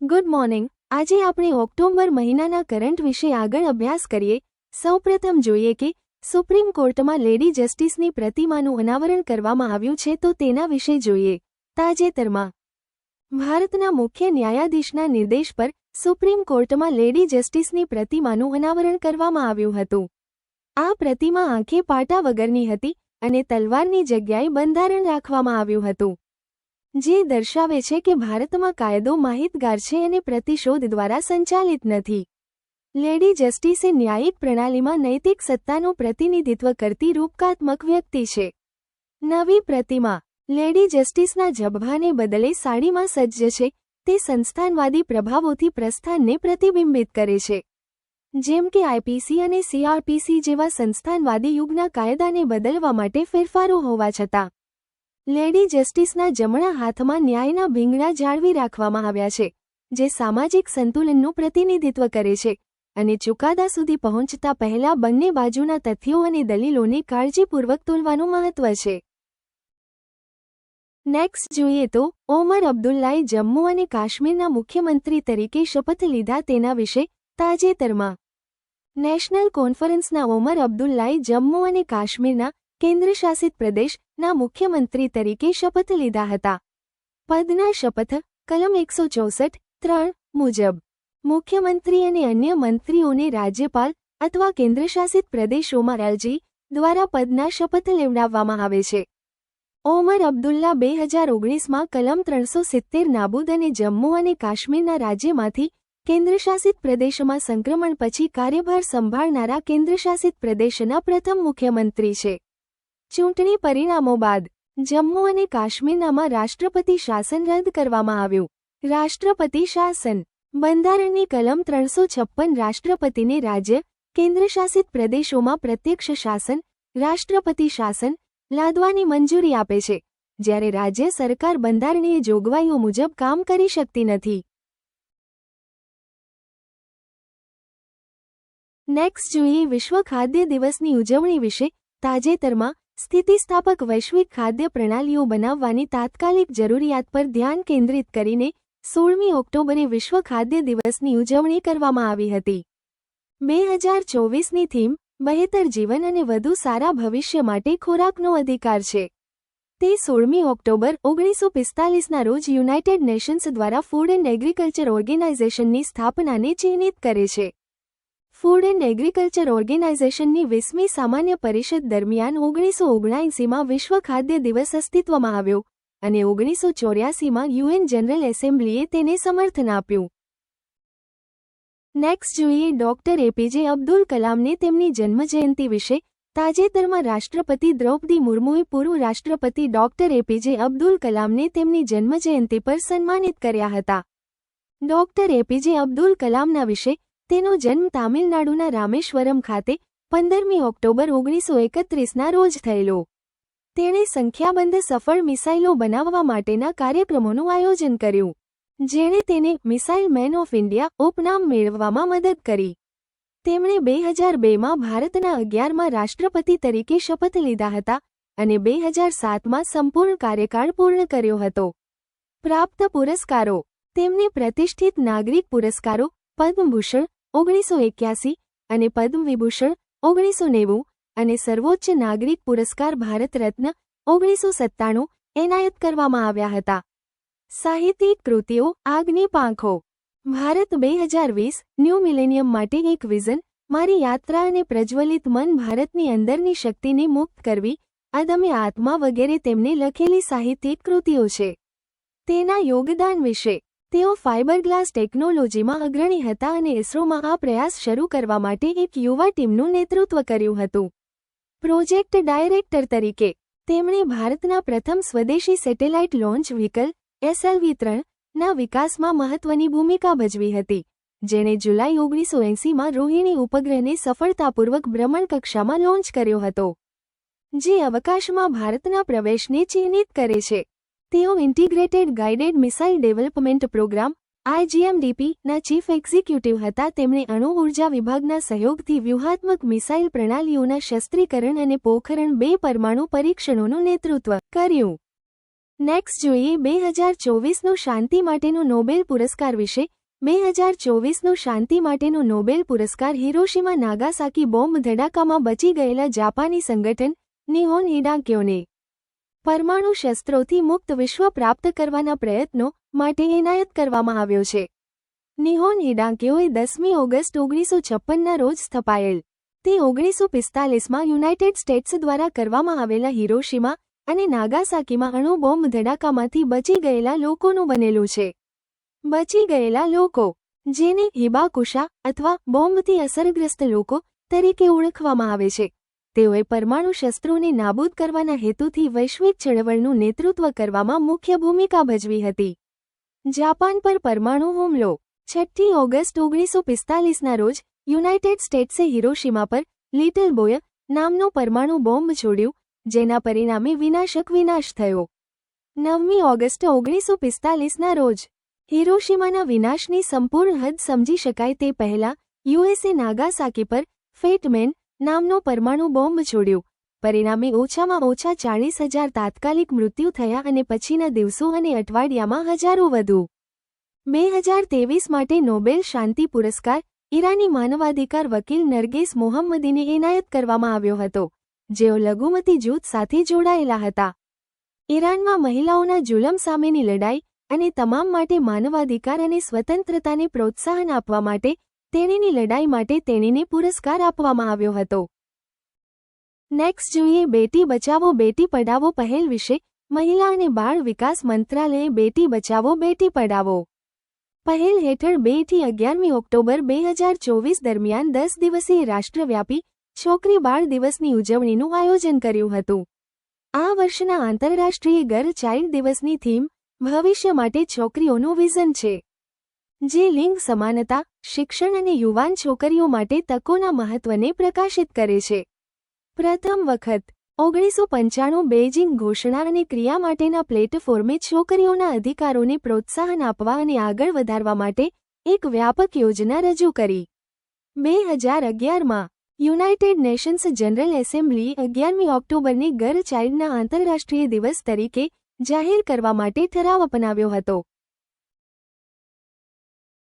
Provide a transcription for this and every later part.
Good morning આજે આપણે October મહિનાના કરંટ વિશે આગળ અભ્યાસ કરીએ. સૌપ્રથમ જોઈએ કે સુપ્રીમ કોર્ટમાં લેડી જસ્ટિસની પ્રતિમાનું અનાવરણ કરવામાં આવ્યું છે તો તેના વિશે જોઈએ. તાજેતરમાં ભારતના મુખ્ય ન્યાયાધીશના નિર્દેશ પર સુપ્રીમ કોર્ટમાં લેડી જસ્ટિસની પ્રતિમાનું અનાવરણ કરવામાં આવ્યું હતું. આ પ્રતિમા આંખે પાટા વગરની હતી અને તલવારની જગ્યાએ બંધારણ રાખવામાં આવ્યું હતું. જે દર્શાવે છે કે ભારતમાં કાયદો માહિતગાર છે અને પ્રતિશોધ દ્વારા સંચાલિત નથી. લેડી જસ્ટિસ ન્યાયિક પ્રણાલીમાં નૈતિક સત્તાનું પ્રતિનિધિત્વ કરતી રૂપકાત્મક વ્યક્તિ છે. નવી પ્રતિમા, લેડી જસ્ટિસના જબ્ભાને બદલે સાડીમાં સજ્જ છે, તે સંસ્થાનવાદી પ્રભાવોથી પ્રસ્થાનને પ્રતિબિંબિત કરે છે. જેમ કે આઈપીસી અને સીઆરપીસી જેવા સંસ્થાનવાદી યુગના કાયદાને બદલવા માટે ફેરફારો હોવા છતાં લેડી જસ્ટિસના જમણા હાથમાં ન્યાયના ભીંગડા જાળવી રાખવામાં આવ્યા છે, જે સામાજિક સંતુલનનું પ્રતિનિધિત્વ કરે છે અને ચુકાદા સુધી પહોંચતા પહેલા બંને બાજુના તથ્યો અને દલીલોને કાળજીપૂર્વક તોલવાનું મહત્વ છે. નેક્સ્ટ જોઈએ તો, ઓમર અબ્દુલ્લાએ જમ્મુ અને કાશ્મીરના મુખ્યમંત્રી તરીકે શપથ લીધા તેના વિશે તાજેતરમાં. નેશનલ કોન્ફરન્સના ઓમર અબ્દુલ્લાએ જમ્મુ અને કાશ્મીરના કેન્દ્રશાસિત પ્રદેશના મુખ્યમંત્રી તરીકે શપથ લીધા હતા. પદના શપથ કલમ એકસો ચોસઠ ત્રણ મુજબ મુખ્યમંત્રી અને અન્ય મંત્રીઓને રાજ્યપાલ અથવા કેન્દ્રશાસિત પ્રદેશોમાં રાજી દ્વારા પદના શપથ લેવડાવવામાં આવે છે. ઓમર અબ્દુલ્લા બે હજાર ઓગણીસમાં કલમ ત્રણસો સિત્તેર નાબૂદ અને જમ્મુ અને કાશ્મીરના રાજ્યમાંથી કેન્દ્રશાસિત પ્રદેશમાં સંક્રમણ પછી કાર્યભાર સંભાળનારા કેન્દ્રશાસિત પ્રદેશના પ્રથમ મુખ્યમંત્રી છે. ચૂંટણી પરિણામો બાદ જમ્મુ અને કાશ્મીરનામાં રાષ્ટ્રપતિ શાસન રદ કરવામાં આવ્યું. રાષ્ટ્રપતિ શાસન બંધારણની કલમ ત્રણસો છપ્પન રાષ્ટ્રપતિને રાજ્ય, કેન્દ્રશાસિત પ્રદેશોમાં પ્રત્યક્ષ શાસન, રાષ્ટ્રપતિ શાસન લાદવાની મંજૂરી આપે છે. જ્યારે રાજ્ય સરકાર બંધારણીય જોગવાઈઓ મુજબ કામ કરી શકતી નથી. નેક્સ્ટ જોઈએ વિશ્વ ખાદ્ય દિવસની ઉજવણી વિશે તાજેતરમાં સ્થિતિસ્થાપક વૈશ્વિક ખાદ્ય પ્રણાલીઓ બનાવવાની તાત્કાલિક જરૂરિયાત પર ધ્યાન કેન્દ્રિત કરીને સોળમી ઓક્ટોબરે વિશ્વ ખાદ્ય દિવસની ઉજવણી કરવામાં આવી હતી. બે હજાર ચોવીસની થીમ, બહેતર જીવન અને વધુ સારા ભવિષ્ય માટે ખોરાકનો અધિકાર છે. તે સોળમી ઓક્ટોબર, ઓગણીસો પિસ્તાલીસના રોજ યુનાઇટેડ નેશન્સ દ્વારા ફૂડ એન્ડ એગ્રીકલ્ચર ઓર્ગેનાઇઝેશનની સ્થાપનાને ચિહ્નિત કરે છે. ફૂડ એન્ડ એગ્રીકલ્ચર ઓર્ગેનાઇઝેશનની વીસમી સામાન્ય પરિષદ દરમિયાન ઓગણીસો ઓગણાએંસીમાં વિશ્વ ખાદ્ય દિવસ અસ્તિત્વમાં આવ્યો અને ઓગણીસો ચોર્યાસીમાં યુએન જનરલ એસેમ્બલીએ તેને સમર્થન આપ્યું. નેક્સ્ટ જોઈએ ડોક્ટર એપીજે અબ્દુલ કલામને તેમની જન્મજયંતિ વિશે તાજેતરમાં રાષ્ટ્રપતિ દ્રૌપદી મુર્મુએ પૂર્વ રાષ્ટ્રપતિ ડોક્ટર એપીજે અબ્દુલ કલામને તેમની જન્મજયંતિ પર સન્માનિત કર્યા હતા. ડોક્ટર એપીજે અબ્દુલ કલામના વિશે તેનો જન્મ તામિલનાડુના રામેશ્વરમ ખાતે પંદરમી ઓક્ટોબર ઓગણીસો એકત્રીસના રોજ થયેલો. તેણે સંખ્યાબંધ સફળ મિસાઇલો બનાવવા માટેના કાર્યક્રમોનું આયોજન કર્યું, જેણે તેને મિસાઇલ મેન ઓફ ઇન્ડિયા ઉપનામ મેળવવામાં મદદ કરી. તેમણે બે હજાર બેમાં ભારતના અગિયારમાં રાષ્ટ્રપતિ તરીકે શપથ લીધા હતા અને બે હજાર સાતમાં સંપૂર્ણ કાર્યકાળ પૂર્ણ કર્યો હતો. પ્રાપ્ત પુરસ્કારો, તેમને પ્રતિષ્ઠિત નાગરિક પુરસ્કારો, પદ્મભૂષણ ઓગણીસો એક્યાસી અને પદ્મવિભૂષણ ઓગણીસો નેવું અને સર્વોચ્ચ નાગરિક પુરસ્કાર ભારત રત્ન ઓગણીસો સત્તાણું એનાયત કરવામાં આવ્યા હતા. સાહિત્યિક કૃતિઓ, આગની પાંખો. ભારત બે હજાર વીસ ન્યૂ મિલેનિયમ માટે એક વિઝન, મારી યાત્રા અને પ્રજ્વલિત મન ભારતની અંદરની શક્તિને મુક્ત કરવી, અદમ્ય આત્મા વગેરે તેમને લખેલી સાહિત્યિક કૃતિઓ છે. તેના યોગદાન વિશે તેઓ ફાઇબરગ્લાસ ટેકનોલોજીમાં અગ્રણી હતા અને ઇસરોમાં આ પ્રયાસ શરૂ કરવા માટે એક યુવા ટીમનું નેતૃત્વ કર્યું હતું. પ્રોજેક્ટ ડાયરેક્ટર તરીકે, તેમણે ભારતના પ્રથમ સ્વદેશી સેટેલાઇટ લોન્ચ વ્હીકલ, એસએલવી ત્રણ ના વિકાસમાં મહત્વની ભૂમિકા ભજવી હતી, જેણે જુલાઈ ઓગણીસો એંસીમાં રોહિણી ઉપગ્રહને સફળતાપૂર્વક ભ્રમણકક્ષામાં લોન્ચ કર્યો હતો, જે અવકાશમાં ભારતના પ્રવેશને ચિહ્નિત કરે છે. તેઓ integrated guided missile development program આઈજીએમડીપીના chief executive હતા. તેમણે અણુ ઊર્જા વિભાગના સહયોગથી વ્યૂહાત્મક મિસાઇલ પ્રણાલીઓના શસ્ત્રીકરણ અને પોખરણ બે પરમાણુ પરીક્ષણોનું નેતૃત્વ કર્યું. નેક્સ્ટ જોઈએ બે હજાર ચોવીસનું શાંતિ માટેનું નોબેલ પુરસ્કાર વિશે. બે હજાર ચોવીસનું શાંતિ માટેનો નોબેલ પુરસ્કાર હિરોશીમા નાગાસાકી બોમ્બ ધડાકામાં બચી ગયેલા જાપાની સંગઠન નિહોન હિડાક્યોને પરમાણુ શસ્ત્રોથી મુક્ત વિશ્વ પ્રાપ્ત કરવાના પ્રયત્નો માટે એનાયત કરવામાં આવ્યો છે. નિહોન હિડાંકીઓએ દસમી ઓગસ્ટ ઓગણીસો છપ્પનના રોજ સ્થપાયેલ, તે ઓગણીસો પિસ્તાલીસમાં યુનાઇટેડ સ્ટેટ્સ દ્વારા કરવામાં આવેલા હિરોશીમા અને નાગાસાકીમાં અણુ બોમ્બ ધડાકામાંથી બચી ગયેલા લોકોનું બનેલું છે. બચી ગયેલા લોકો, જેને હિબાકુશા અથવા બોમ્બથી અસરગ્રસ્ત લોકો તરીકે ઓળખવામાં આવે છે. તેઓએ પરમાણુ શસ્ત્રોને નાબૂદ કરવાના હેતુથી વૈશ્વિક ચળવળનું નેતૃત્વ કરવામાં મુખ્ય ભૂમિકા ભજવી હતી. જાપાન પર પરમાણુ હુમલો, છઠ્ઠી ઓગસ્ટ ઓગણીસો પિસ્તાલીસના રોજ યુનાઇટેડ સ્ટેટ્સે હિરોશીમા પર લિટલ બોય નામનો પરમાણુ બોમ્બ છોડ્યું, જેના પરિણામે વિનાશક વિનાશ થયો. નવમી ઓગસ્ટ ઓગણીસો પિસ્તાલીસના રોજ હિરોશીમાના વિનાશની સંપૂર્ણ હદ સમજી શકાય તે પહેલા યુએસએ નાગાસાકી પર ફેટમેન નામનો પરમાણુ બોમ્બ છોડ્યું. પરિણામે ઓછામાં ઓછા ચાળીસ હજાર તાત્કાલિક મૃત્યુ થયા અને પછીના દિવસો અને અઠવાડિયામાં હજારો વધુ. બે હજાર તેવીસ માટે નોબેલ શાંતિ પુરસ્કાર, ઈરાની માનવાધિકાર વકીલ નરગેસ મોહમ્મદીને એનાયત કરવામાં આવ્યો હતો, જેઓ લઘુમતી જૂથ સાથે જોડાયેલા હતા. ઈરાનમાં મહિલાઓના જુલમ સામેની લડાઈ અને તમામ માટે માનવાધિકાર અને સ્વતંત્રતાને પ્રોત્સાહન આપવા માટે તેણીની લડાઈ માટે તેણીને પુરસ્કાર આપવામાં આવ્યો હતો. નેક્સ્ટ જોઈએ બેટી બચાવો, બેટી પઢાવો પહેલ વિશે. મહિલા અને બાળ વિકાસ મંત્રાલયે બેટી બચાવો, બેટી પઢાવો. પહેલ હેઠળ બેથી અગિયારમી ઓક્ટોબર બે હજાર ચોવીસ દરમિયાન દસ દિવસીય રાષ્ટ્રવ્યાપી છોકરી બાળ દિવસની ઉજવણીનું આયોજન કર્યું હતું. આ વર્ષના આંતરરાષ્ટ્રીય ગર્લ ચાઇલ્ડ દિવસની થીમ ભવિષ્ય માટે છોકરીઓનું વિઝન છે. જે લિંગ સમાનતા, શિક્ષણ અને યુવાન છોકરીઓ માટે તકોના મહત્વને પ્રકાશિત કરે છે. પ્રથમ વખત, ઓગણીસો પંચાણું બેઇજિંગ ઘોષણા અને ક્રિયા માટેના પ્લેટફોર્મે છોકરીઓના અધિકારોને પ્રોત્સાહન આપવા અને આગળ વધારવા માટે એક વ્યાપક યોજના રજૂ કરી. બે હજાર અગિયારમાં, યુનાઇટેડ નેશન્સ જનરલ એસેમ્બલી અગિયારમી ઓક્ટોબરની ગર્લ ચાઇલ્ડના આંતરરાષ્ટ્રીય દિવસ તરીકે જાહેર કરવા માટે ઠરાવ અપનાવ્યો હતો.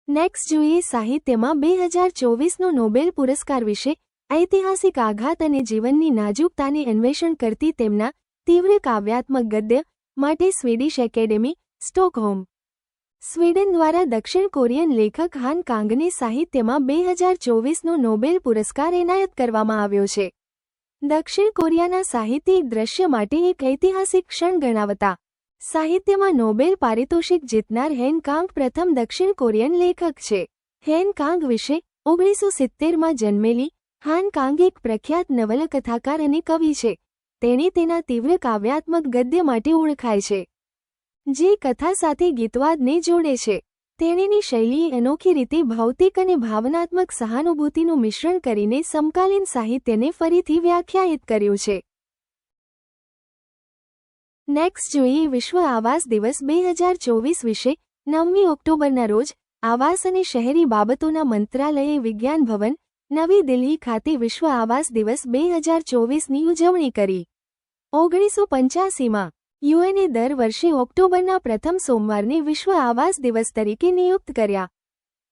નેક્સ્ટ જોઈએ સાહિત્યમાં બે હજાર ચોવીસનો નોબેલ પુરસ્કાર વિશે ઐતિહાસિક આઘાત અને જીવનની નાજુકતાને અન્વેષણ કરતી તેમના તીવ્ર કાવ્યાત્મક ગદ્ય માટે સ્વીડિશ એકેડેમી, સ્ટોકહોમ. સ્વીડન દ્વારા દક્ષિણ કોરિયન લેખક હાન કાંગને સાહિત્યમાં બે હજાર ચોવીસનો નોબેલ પુરસ્કાર એનાયત કરવામાં આવ્યો છે. દક્ષિણ કોરિયાના સાહિત્યિક દ્રશ્ય માટે એક ઐતિહાસિક ક્ષણ ગણાવતા સાહિત્યમાં નોબેલ પારિતોષિક જીતનાર હેન કાંગ પ્રથમ દક્ષિણ કોરિયન લેખક છે. હેન કાંગ વિશે ઓગણીસો સિત્તેરમાં જન્મેલી હાન કાંગ એક પ્રખ્યાત નવલકથાકાર અને કવિ છે. તેણે તેના તીવ્ર કાવ્યાત્મક ગદ્ય માટે ઓળખાય છે. જે કથા સાથે ગીતવાદને જોડે છે. તેણીની શૈલીએ અનોખી રીતે ભૌતિક અને ભાવનાત્મક સહાનુભૂતિનું મિશ્રણ કરીને સમકાલીન સાહિત્યને ફરીથી વ્યાખ્યાયિત કર્યું છે. નેક્સ્ટ જોઈએ વિશ્વ આવાસ દિવસ બે હજાર ચોવીસ વિશે નવમી ઓક્ટોબરના રોજ આવાસ અને શહેરી બાબતોના મંત્રાલયે વિજ્ઞાન ભવન, નવી દિલ્હી ખાતે વિશ્વ આવાસ દિવસ બે હજાર ચોવીસની ઉજવણી કરી. ઓગણીસો પંચ્યાસીમાં યુએને દર વર્ષે ઓક્ટોબરના પ્રથમ સોમવારને વિશ્વ આવાસ દિવસ તરીકે નિયુક્ત કર્યા.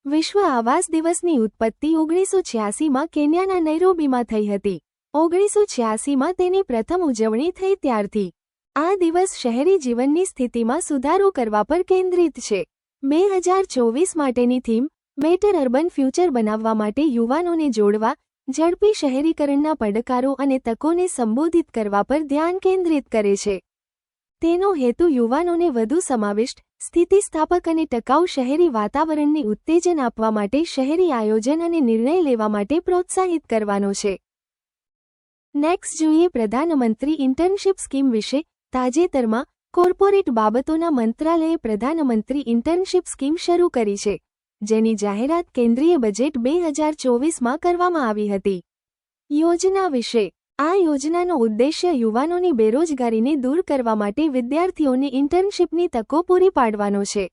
વિશ્વ આવાસ દિવસની ઉત્પત્તિ ઓગણીસો છ્યાસીમાં કેન્યાના નૈરોબીમાં થઈ હતી. ઓગણીસો છ્યાસીમાં તેની પ્રથમ ઉજવણી થઈ ત્યારથી. આ દિવસ શહેરી જીવનની સ્થિતિમાં સુધારો કરવા પર કેન્દ્રિત છે. બે હજાર ચોવીસ માટેની થીમ બેટર અર્બન ફ્યુચર બનાવવા માટે યુવાનોને જોડવા, ઝડપી શહેરીકરણના પડકારો અને તકોને સંબોધિત કરવા પર ધ્યાન કેન્દ્રિત કરે છે. તેનો હેતુ યુવાનોને વધુ સમાવિષ્ટ, સ્થિતિસ્થાપક અને ટકાઉ શહેરી વાતાવરણને ઉત્તેજન આપવા માટે શહેરી આયોજન અને નિર્ણય લેવા માટે પ્રોત્સાહિત કરવાનો છે. નેક્સ્ટ જોઈએ પ્રધાનમંત્રી ઇન્ટર્નશીપ સ્કીમ વિશે તાજેતરમાં, કોર્પોરેટ બાબતોના મંત્રાલયે પ્રધાનમંત્રી ઇન્ટર્નશીપ સ્કીમ શરૂ કરી છે, જેની જાહેરાત કેન્દ્રીય બજેટ બે હજાર ચોવીસમાં કરવામાં આવી હતી. યોજના વિશે, આ યોજનાનો ઉદ્દેશ્ય યુવાનોની બેરોજગારીને દૂર કરવા માટે વિદ્યાર્થીઓને ઇન્ટર્નશીપની તકો પૂરી પાડવાનો છે.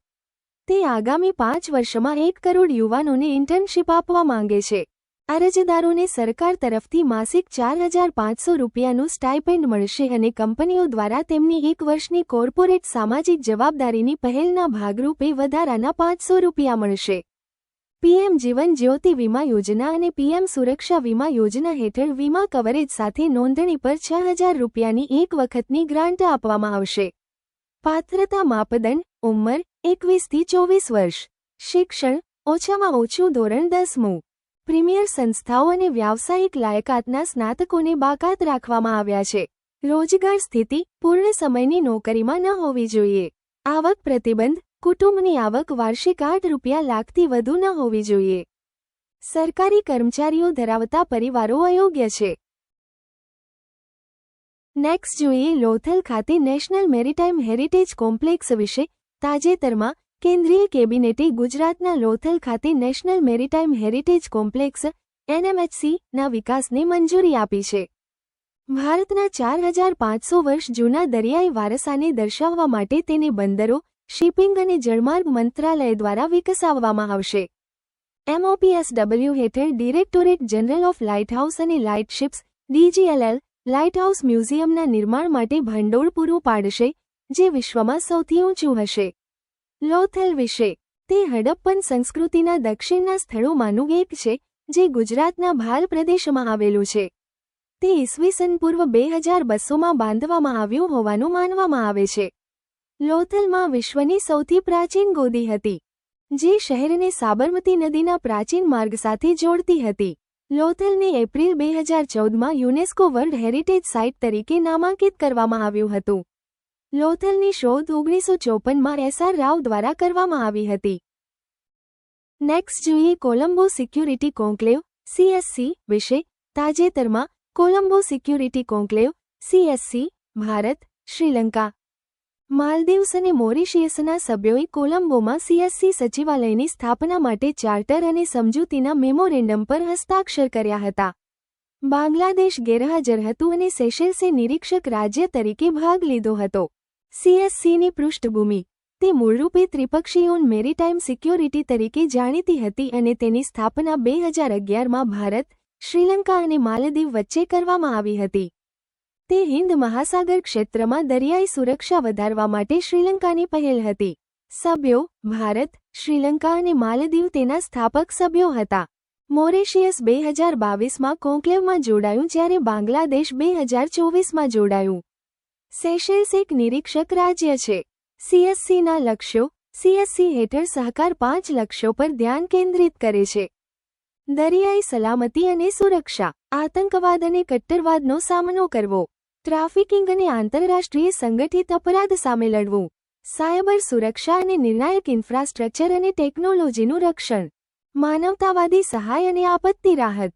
તે આગામી પાંચ વર્ષમાં એક કરોડ યુવાનોને ઇન્ટર્નશીપ આપવા માંગે છે. અરજદારોને સરકાર તરફથી માસિક ચાર હજાર પાંચસો રૂપિયાનું સ્ટાઇપેન્ડ મળશે અને કંપનીઓ દ્વારા તેમની એક વર્ષની કોર્પોરેટ સામાજિક જવાબદારીની પહેલના ભાગરૂપે વધારાના પાંચસો રૂપિયા મળશે. પીએમ જીવન જ્યોતિ વીમા યોજના અને પીએમ સુરક્ષા વીમા યોજના હેઠળ વીમા કવરેજ સાથે નોંધણી પર છ હજાર રૂપિયાની એક વખતની ગ્રાન્ટ આપવામાં આવશે. પાત્રતા માપદંડ, ઉંમર, એકવીસથી ચોવીસ વર્ષ. શિક્ષણ, ઓછામાં ઓછું ધોરણ દસમું. પ્રીમિયર સંસ્થાઓ અને વ્યાવસાયિક લાયકાતના સ્નાતકોને બાકાત રાખવામાં આવ્યા છે. રોજગાર સ્થિતિ પૂર્ણ સમયની નોકરીમાં ન હોવી જોઈએ. આવક પ્રતિબંધ, કુટુંબની આવક વાર્ષિક આઠ રૂપિયા લાખથી વધુ ન હોવી જોઈએ. સરકારી કર્મચારીઓ ધરાવતા પરિવારો અયોગ્ય છે. નેક્સ્ટ જોઈએ લોથલ ખાતે નેશનલ મેરીટાઇમ હેરિટેજ કોમ્પ્લેક્સ વિશે તાજેતરમાં કેન્દ્રીય કેબિનેટે ગુજરાતના લોથલ ખાતે નેશનલ મેરીટાઈમ હેરિટેજ કોમ્પ્લેક્સ એનએમએચસીના વિકાસને મંજૂરી આપી છે. ભારતના ચાર હજાર પાંચસો વર્ષ જૂના દરિયાઈ વારસાને દર્શાવવા માટે તેને બંદરો, શિપિંગ અને જળમાર્ગ મંત્રાલય દ્વારા વિકસાવવામાં આવશે. એમઓપીએસડબલ્યુ હેઠળ ડિરેક્ટોરેટ જનરલ ઓફ લાઇટહાઉસ અને લાઇટશિપ્સ, ડીજીએલએલ, લાઇટહાઉસ મ્યુઝિયમના નિર્માણ માટે ભંડોળ પૂરું પાડશે, જે વિશ્વમાં સૌથી ઊંચું હશે. લોથલ વિશે. તે હડપ્પન સંસ્કૃતિના દક્ષિણના સ્થળોમાંનું એક છે, જે ગુજરાતના ભાલ પ્રદેશમાં આવેલું છે. તે ઈસવીસન પૂર્વ બે હજાર બસોમાં બાંધવામાં આવ્યું હોવાનું માનવામાં આવે છે. લોથલમાં વિશ્વની સૌથી પ્રાચીન ગોદી હતી, જે શહેરને સાબરમતી નદીના પ્રાચીન માર્ગ સાથે જોડતી હતી. લોથલને એપ્રિલ બે હજાર ચૌદમાં યુનેસ્કો વર્લ્ડ હેરિટેજ સાઇટ તરીકે નામાંકિત કરવામાં આવ્યું હતું. લોથલની શોધ ઓગણીસો ચોપનમાં એસઆર રાવ દ્વારા કરવામાં આવી હતી. નેક્સ્ટ જોઈએ કોલંબો સિક્યુરિટી કોન્ક્લેવ સીએસસી વિશે. તાજેતરમાં Colombo security conclave CSC Bharat, Sri Lanka. Maldives અને મોરિશિયસના સભ્યોએ કોલંબોમાં સીએસસી સચિવાલયની સ્થાપના માટે ચાર્ટર અને સમજૂતીના મેમોરેન્ડમ પર હસ્તાક્ષર કર્યા હતા. બાંગ્લાદેશ ગેરહાજર હતું અને સેશેલ્સે નિરીક્ષક રાજ્ય તરીકે ભાગ લીધો હતો. સીએસસીની પૃષ્ઠભૂમિ. તે મૂળરૂપે ત્રિપક્ષીયોન મેરીટાઈમ સિક્યોરિટી તરીકે જાણીતી હતી અને તેની સ્થાપના બે હજાર અગિયારમાં ભારત, શ્રીલંકા અને માલદીવ વચ્ચે કરવામાં આવી હતી. તે હિન્દ મહાસાગર ક્ષેત્રમાં દરિયાઈ સુરક્ષા વધારવા માટે શ્રીલંકાની પહેલ હતી. સભ્યો, ભારત, શ્રીલંકા અને માલદીવ તેના સ્થાપક સભ્યો હતા. મોરેશિયસ બે હજાર બાવીસમાં કોન્ક્લેવમાં જોડાયું જ્યારે બાંગ્લાદેશ બે હજાર ચોવીસમાં જોડાયું. સેશેલ્સ એક નિરીક્ષક રાજ્ય છે. સીએસસીના લક્ષ્યો, સીએસસી હેઠળ સહકાર પાંચ લક્ષ્યો પર ધ્યાન કેન્દ્રિત કરે છે. દરિયાઈ સલામતી અને સુરક્ષા આતંકવાદ અને કટ્ટરવાદનો સામનો કરવો. ટ્રાફિકિંગ અને આંતરરાષ્ટ્રીય સંગઠિત અપરાધ સામે લડવું. સાયબર સુરક્ષા અને નિર્ણાયક ઇન્ફ્રાસ્ટ્રક્ચર અને ટેકનોલોજીનું રક્ષણ. માનવતાવાદી સહાય અને આપત્તિ રાહત.